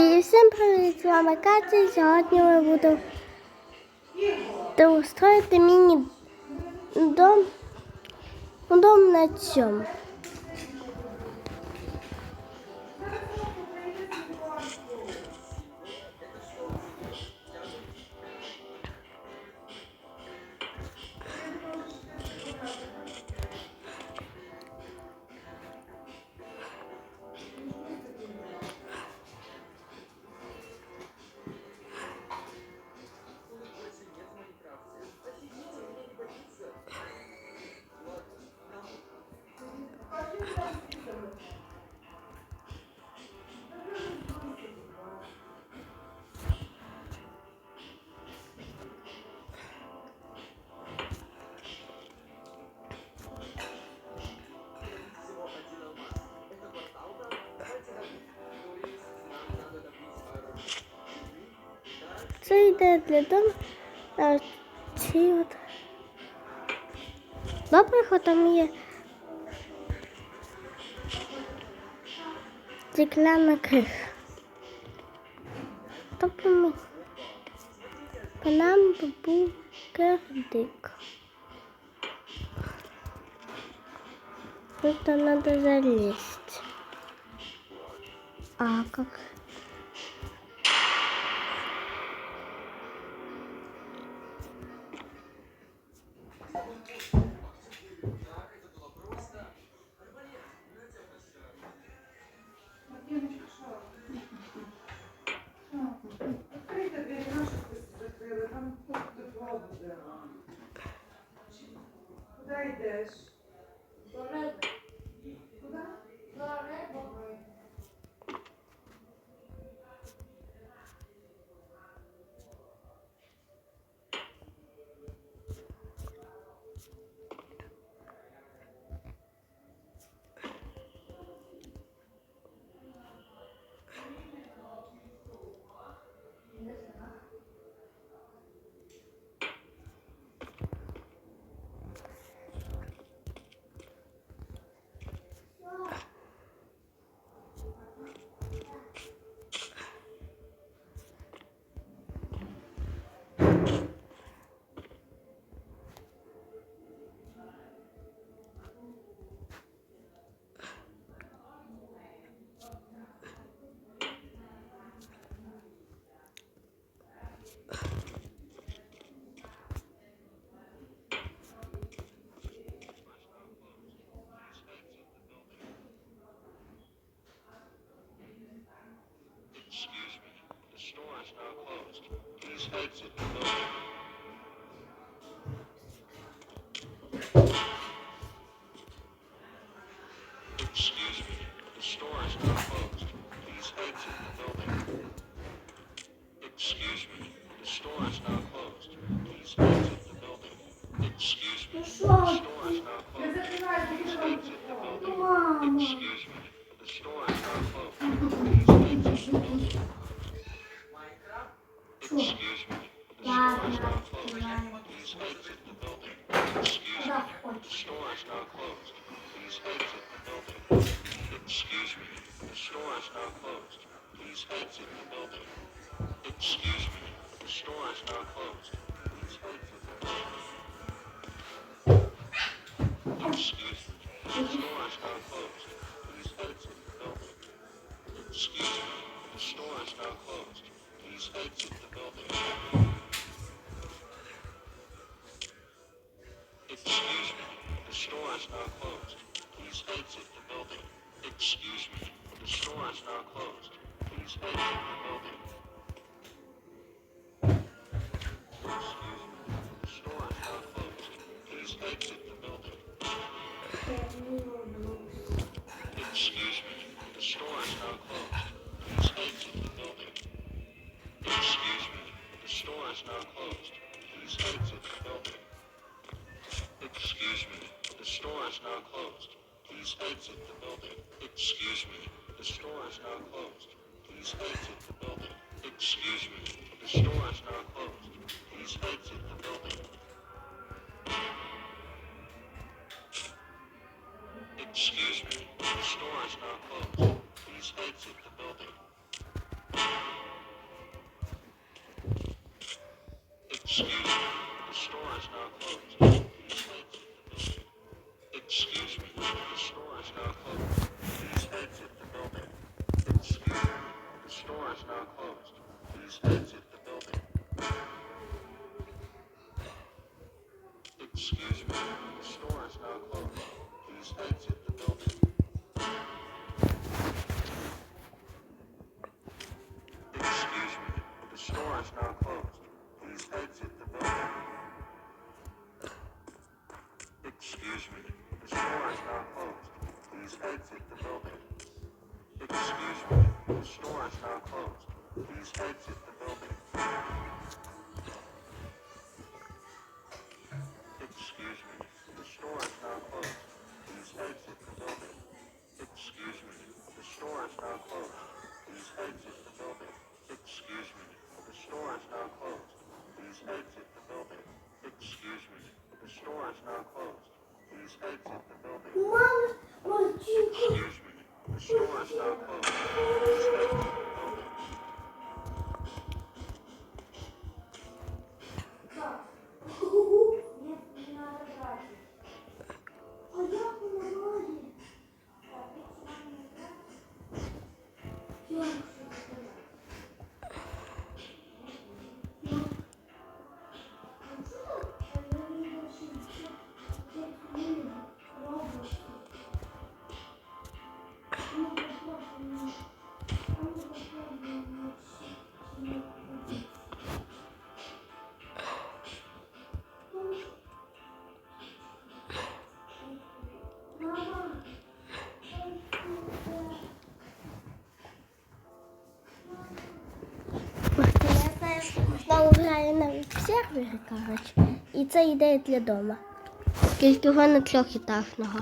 І всім привіт, з вами Катя. І сьогодні ми будемо доустроїти міні-дом дом на цьому. Це йде для того, а ці от. Доброго там є стекляна криша. Тобто ми по нам був кердик. Тут надо залезть. А как? States. exit the building. Excuse me, the store is now closed. Please exit. сервері, коротше. І це ідея для дома. Тільки його трьохітажного.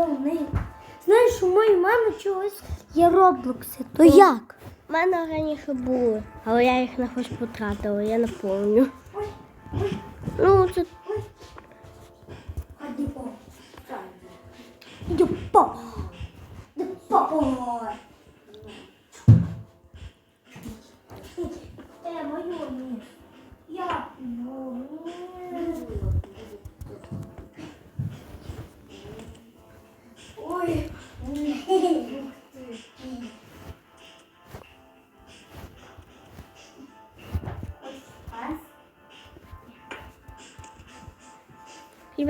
головний. Знаєш, у моїй мами чогось є роблокси. То ну, як? У мене раніше були, але я їх на щось потратила, я не пам'ятаю. Ну, це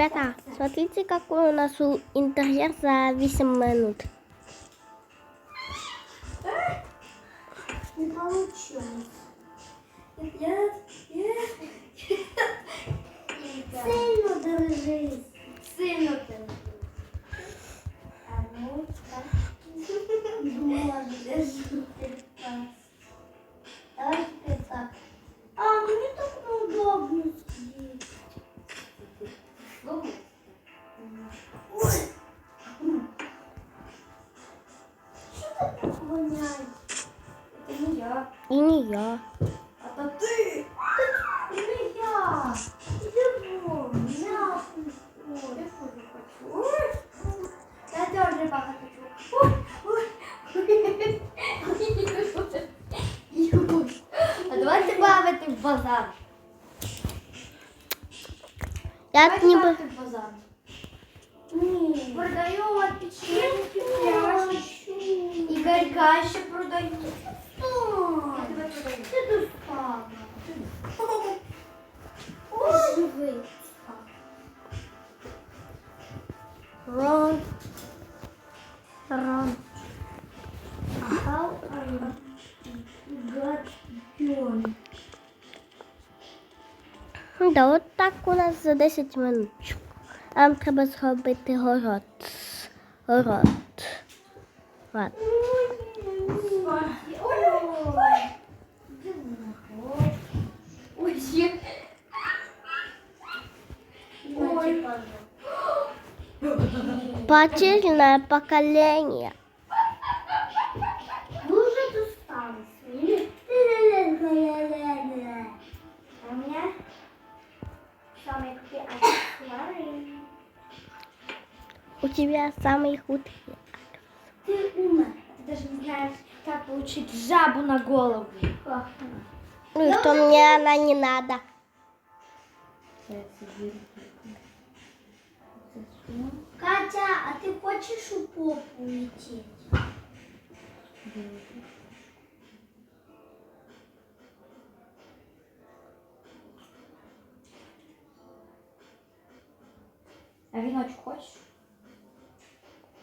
Ребята, смотрите, какой у нас интерьер за 8 минут. Так не бы. За 10 минут. Нам треба зробити город. Город. Ой. Потерянное поколение. Тебя самый худший. Ты умна. Ты даже не знаешь, как получить жабу на голову. Ну и что мне она не надо. Катя, а ты хочешь у попу лететь? А веночек хочешь?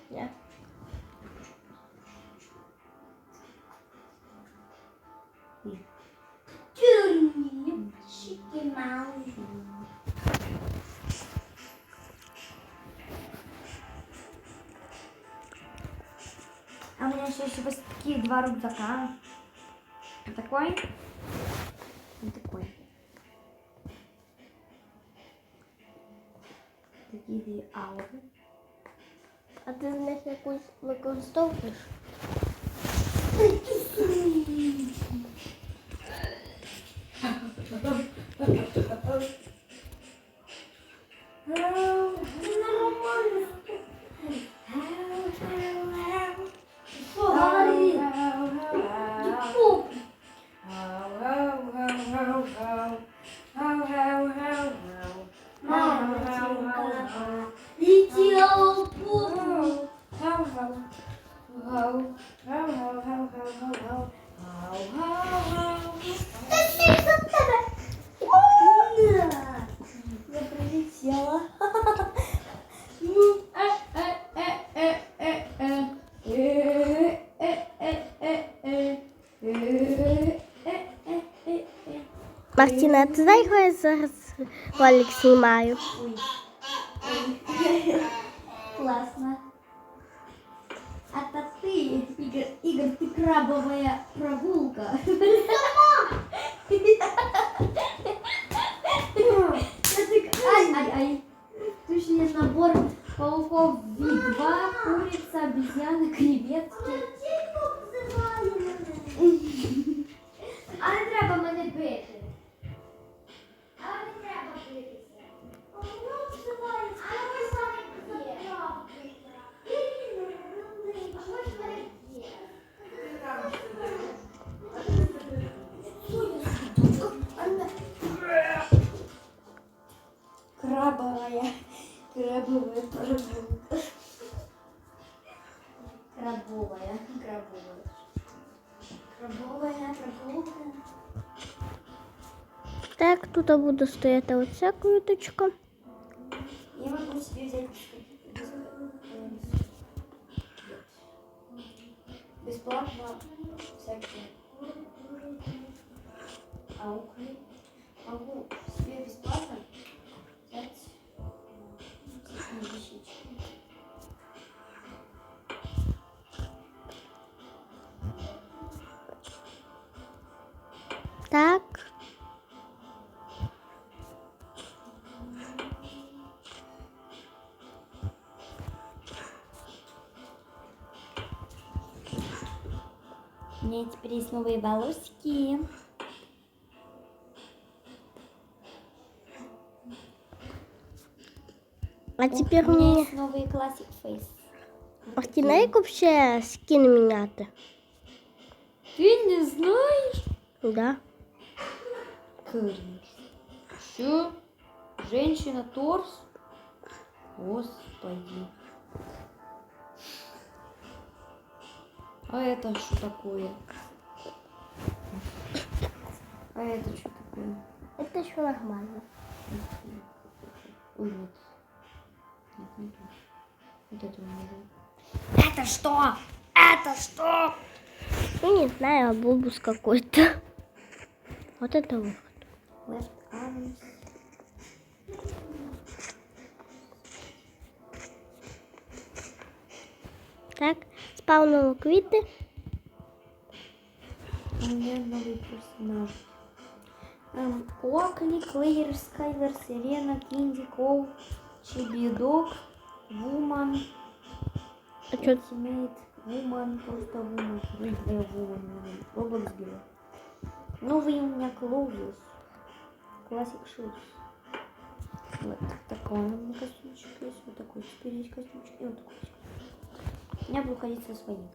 Нет. Любчики малые. А у меня еще есть вот такие два рюкзака. Вот такой. Використовуєш? Мартина, ти знаєш, що я зараз ролик тут буде стояти оця квіточка. Я могу себе взять бесплатно всякие ауклы. Могу себе бесплатно взять всякие вещички. Так. меня теперь есть новые волосики. А тепер У меня мені есть новый Classic Face. Мартина, як взагалі скін міняти? Ты не знаешь? Да. Конечно. Что? Женщина торс? Господи. А это что такое? А это что такое? Это ще нормально. Ой, нет. Нет, не то. Вот это у меня. Это что? Это что? Ну, не знаю, обубус какой-то. Вот это вот. Left arms. Так, спавнули квіти. У меня новый персонаж. Эм, Оакли, Клеер, Скайлер, Сирена, Кинди, Коу, Чебидок, Вуман, А? Ультимейт, Вуман, просто Вуман, Вуман, Вуман, Роблокс Геро. Новый у меня Клоузис, Классик Шутс. Вот такой у меня костюмчик есть, вот такой теперь есть костюмчик и вот такой есть. У меня будут ходить со своим.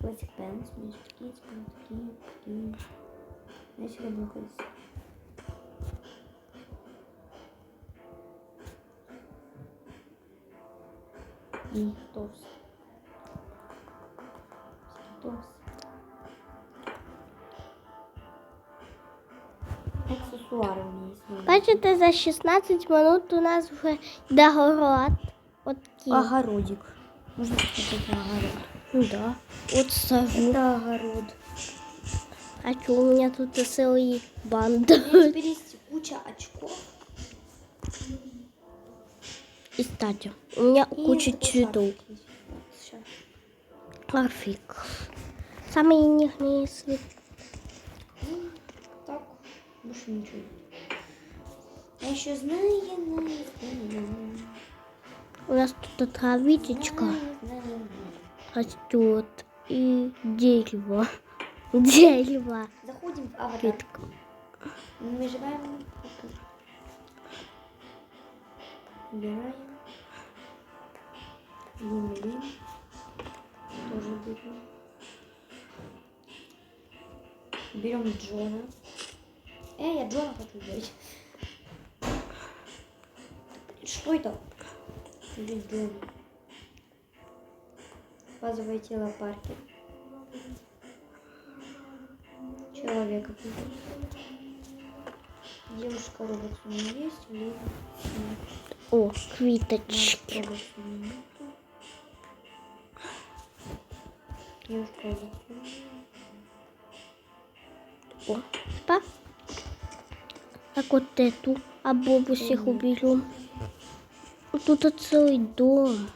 Классик Пенс, у меня такие, такие, такие. Я ходить. И торс. Торс. Аксессуары у меня есть. Бачите, за 16 минут у нас вже йде город. От кіт. Огородик. Можно сказать, это огород. Ну да. От сажу. Это огород. А чё у меня тут целый У банда? есть куча очков. И кстати, у меня и куча цветов. График. Самые нежные цветы. Так, больше ничего. Я еще знаю, знаю, знаю. У нас тут травичечка растет. И дерево. Дерево. Заходим в аватар. Нажимаем. Убираем. Лим-лим. Тоже берем. Берем Джона. Эй, я Джона хочу взять. Что это? Здесь Джон. Базовое тело парки. Человека. Девушка робот у меня есть. О. Робот у меня нету. Девушка робот. О, па. Так вот эту обобусих уберем. Тут целый дом.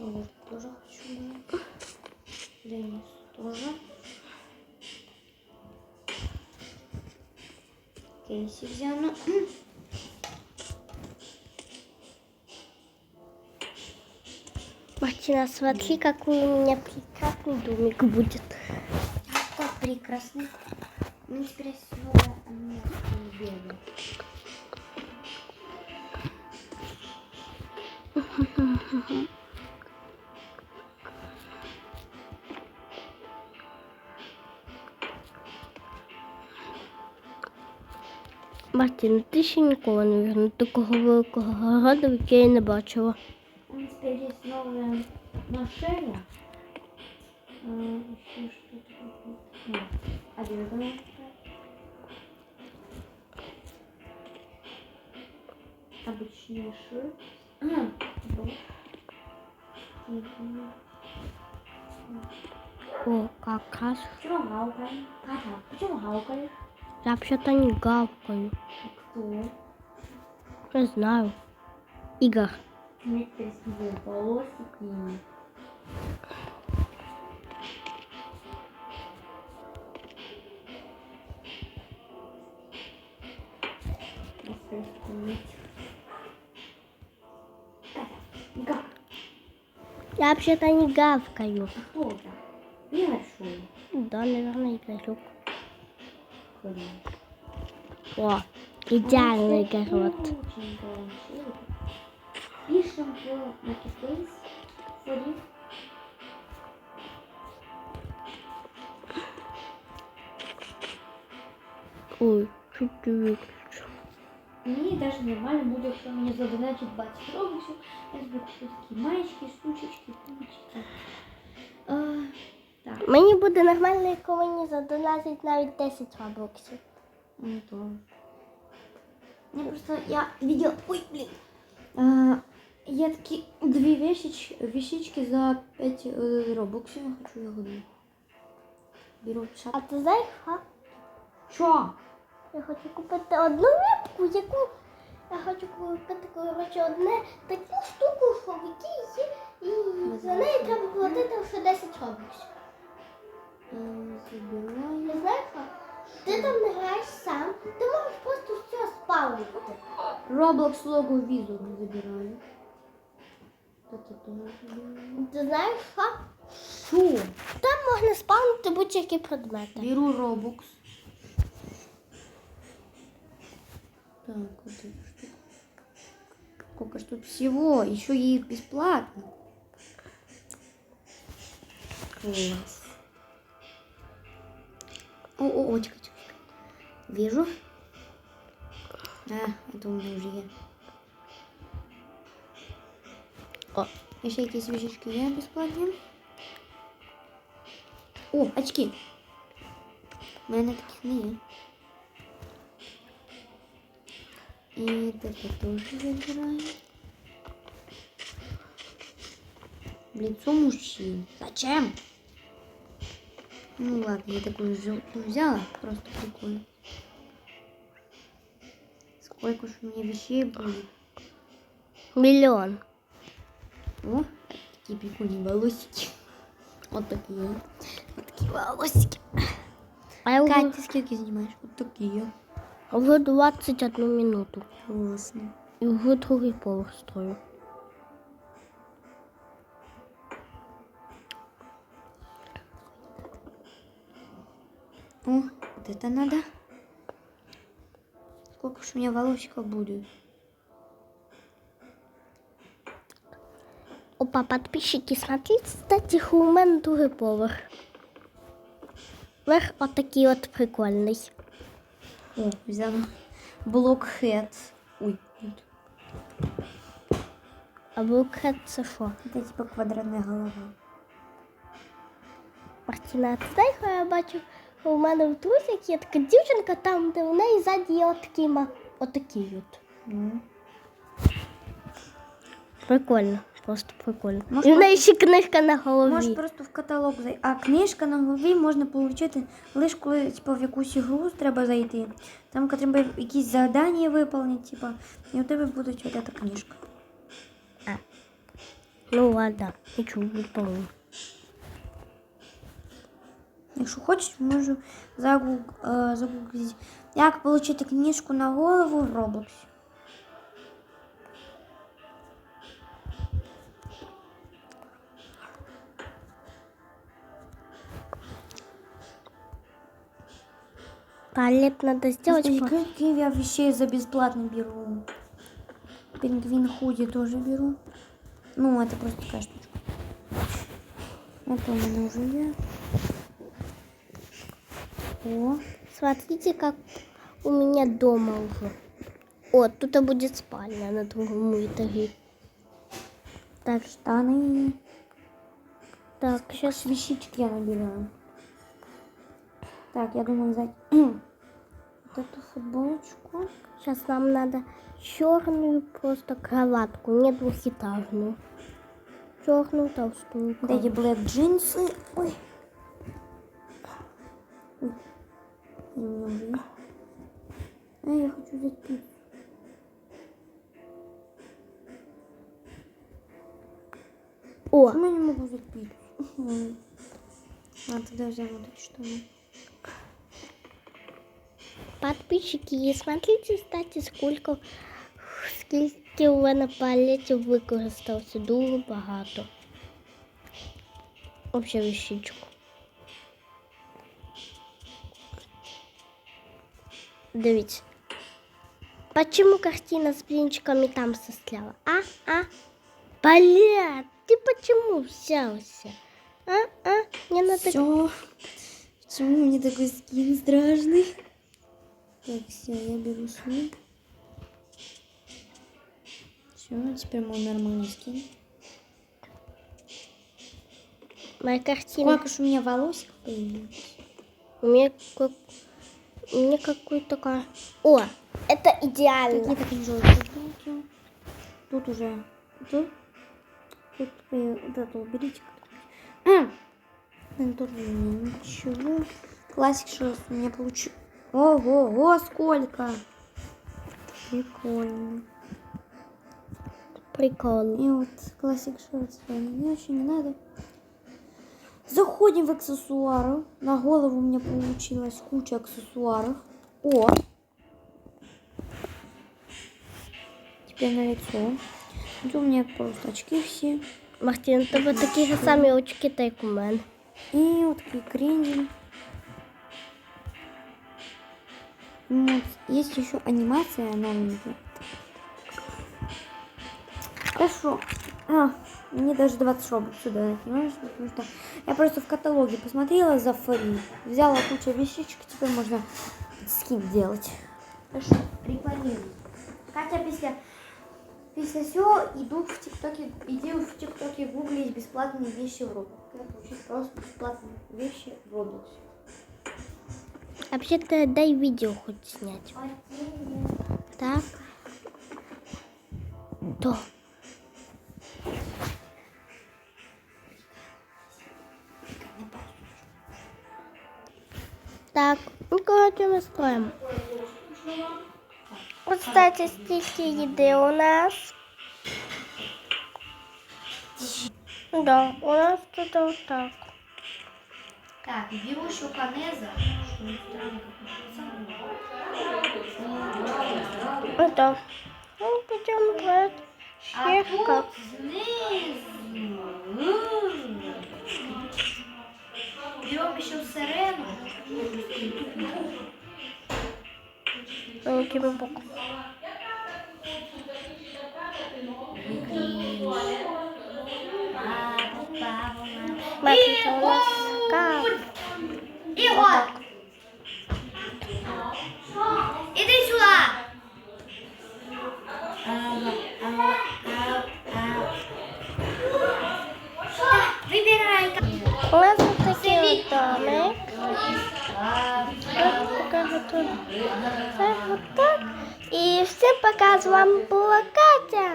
Робот тоже хочу. Денис тоже. Кейси взяла. Мартина, смотри, какой у меня прекрасный домик будет. Как прекрасно. Ну, теперь снова английский белый. Мартина, ти ще ніколи, мабуть, такого великого городу, який я не бачила. Нас теперь есть новая машина. А, еще что-то. А. А. Мгм. О, как раз. Почему? Катя, почему гавкаешь? Я вообще-то не гавкаю. Кто? Не знаю. Игорь. Меня теперь сидят волосики. Как? Я вообще-то не гавкаю. А кто это? Игорь, что ли? Да, наверное, Игорек. О, идеальный город. Пишем. Входим. Ой, чуть не выключил. Мне даже нормально будет, что мне задонатит 20 робоксов. Я куплю такие маечки, штучечки, пумочки. А, Мені буде нормально, якщо мені задонатить навіть 10 роблоксів. ну то. Мне просто, я видел, ой, блин. А, Є такі дві вещич, вещички за 5 е, робоксів. Я хочу ягоду. Беру А шапку. ти знаєш, ха? Що? Я хочу купити одну рибку, яку я хочу купити, коротше, одне таку штуку, що в якій є, і за неї треба платити вже 10 робоксів. Забираю. Не знаєш, що? Ти там не граєш сам, ти можеш просто все спавнити. Roblox лого візу не забираю. Ти знаєш, що? Що? Там можна спавнити будь-які предмети. Беру Robux. Так, вот эта штука. Сколько ж тут всего? Еще и бесплатно. Класс. О, о, о, чекай, чекай. Вижу. А, это у меня уже есть. О, еще какие вещички я бесплатные. О, очки. У мене таких не є. І це теж забираю. Лицо мужчин. Зачем? Ну ладно, я такую взяла. Просто прикольно. Сколько же у меня вещей будет? Мільйон. О, такие прикольные волосики. Вот такие. Вот такие волосики. А я Катя, ты сколько занимаешь? Вот такие. вже 21 минуту. Классно. І вже другий поверх строю. О, вот это надо. Сколько ж у меня волосиков будет? Опа, подписчики, смотрите, кстати, у мене другий поверх. Верх отакий от прикольний. О, взяла. Блокхед. Ой, нет. А букет це що? Это типа квадратная голова. Мартіна, ти що я бачу, у мене в друзях є така дівчинка, там, де у неї ззаді є отакий, ма- отакий от. Ну. Прикольно, просто прикольно. Може, І в неї ще книжка на голові. Можеш просто в каталог зайти. А книжка на голові можна отримати лише коли типу, в якусь ігру треба зайти. Там треба якісь завдання виповнити, типу, і у тебе буде ця книжка. Ну ладно, нічого, не помню. Якщо хочеш, можу загуг... е, загуглити, як отримати книжку на голову в Роблоксі. Туалет надо сделать. По- какие я вещей за бесплатно беру. Пингвин худи тоже беру. Ну, это просто такая штучка. Это у меня уже есть. О, Смотрите, как у меня дома уже. О, тут будет спальня на другом этаже. Так, штаны. так, сейчас вещички я набираю. Так, я думаю взять вот эту футболочку. Сейчас нам надо черную просто кроватку, не двухэтажную. Черную толстую. Вот эти блэк джинсы. Ой. Есть. А, я хочу взять пиццу. О, Почему я не могу взять пиццу? А, тогда взяла вот эти штаны. подписчики, смотрите, кстати, сколько скільки у мене палетів використався. Дуже багато. Вообще вещичку. Дивіться. Почему картина с блинчиками там застряла? А? А? Блядь, ты почему взялся? А? А? Не надо... Все. Почему у меня такой скин страшный? Так, все, я беру свой. Все, теперь мой нормальный скин. Моя картина... Сколько ж у меня волосик появилось? У меня, как... у меня какой-то... ка- О, это идеально. Какие-то желтые штуки. Тут уже тут. Тут э, вот это уберите. Тут ничего. Классик что у меня получил. Ого, сколько! Прикольно. Прикольно. И вот классик шорт мне очень не надо. Заходим в аксессуары. На голову у меня получилась куча аксессуаров. О! Теперь на лицо. Тут у меня просто очки все. Мартин, у тебе такі ж самі очки, та як у мене. И вот такие крендель. Вот. Есть еще анимация новенькая. Хорошо. А, мне даже 20 робот сюда понимаешь? Потому что я просто в каталоге посмотрела за фри. Взяла кучу вещичек, теперь можно скин делать. Хорошо, рекламирую. Катя після, після всього иду в ТикТоке, иди в ТикТоке гуглить бесплатные вещи в Roblox. Как получить просто бесплатные вещи в Roblox. А взагалі дай відео хоч зняти. Так. То. Так, ну коротше ми строїмо. От, кстати, стільки їди у нас. Да, у нас тут вот так. Так, беру еще канеза. Это. Ну, пойдем брать. А Щепка. тут знизу. Берем еще сирену. Ну, тебе бок. Смотрите, у Іди сюди! Вибирай. У нас вот такие вот домик. Вот покажу тут. Так, вот так. И всем пока, с вами была Катя.